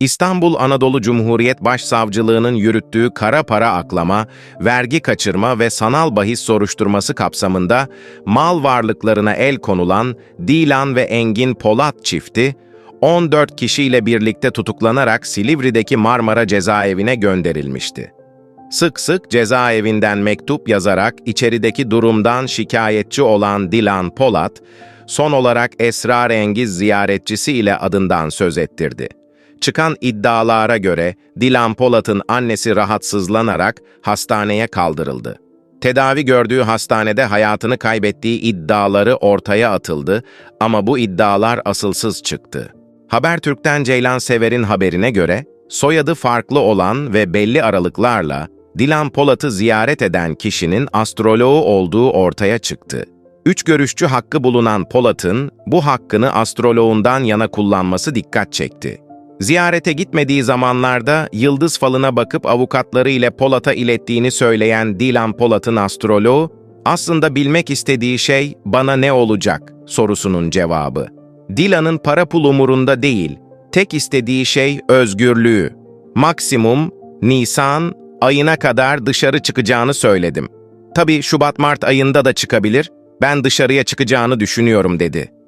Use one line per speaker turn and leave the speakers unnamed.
İstanbul Anadolu Cumhuriyet Başsavcılığı'nın yürüttüğü kara para aklama, vergi kaçırma ve sanal bahis soruşturması kapsamında mal varlıklarına el konulan Dilan ve Engin Polat çifti, 14 kişiyle birlikte tutuklanarak Silivri'deki Marmara cezaevine gönderilmişti. Sık sık cezaevinden mektup yazarak içerideki durumdan şikayetçi olan Dilan Polat, son olarak esrarengiz ziyaretçisi ile adından söz ettirdi. Çıkan iddialara göre Dilan Polat'ın annesi rahatsızlanarak hastaneye kaldırıldı. Tedavi gördüğü hastanede hayatını kaybettiği iddiaları ortaya atıldı ama bu iddialar asılsız çıktı. Habertürk'ten Ceylan Sever'in haberine göre, soyadı farklı olan ve belli aralıklarla Dilan Polat'ı ziyaret eden kişinin astroloğu olduğu ortaya çıktı. Üç görüşçü hakkı bulunan Polat'ın bu hakkını astroloğundan yana kullanması dikkat çekti. Ziyarete gitmediği zamanlarda yıldız falına bakıp avukatları ile Polat'a ilettiğini söyleyen Dilan Polat'ın astroloğu, aslında bilmek istediği şey bana ne olacak sorusunun cevabı. Dilan'ın para pul umurunda değil, tek istediği şey özgürlüğü. Maksimum Nisan ayına kadar dışarı çıkacağını söyledim. Tabii Şubat-Mart ayında da çıkabilir, ben dışarıya çıkacağını düşünüyorum dedi.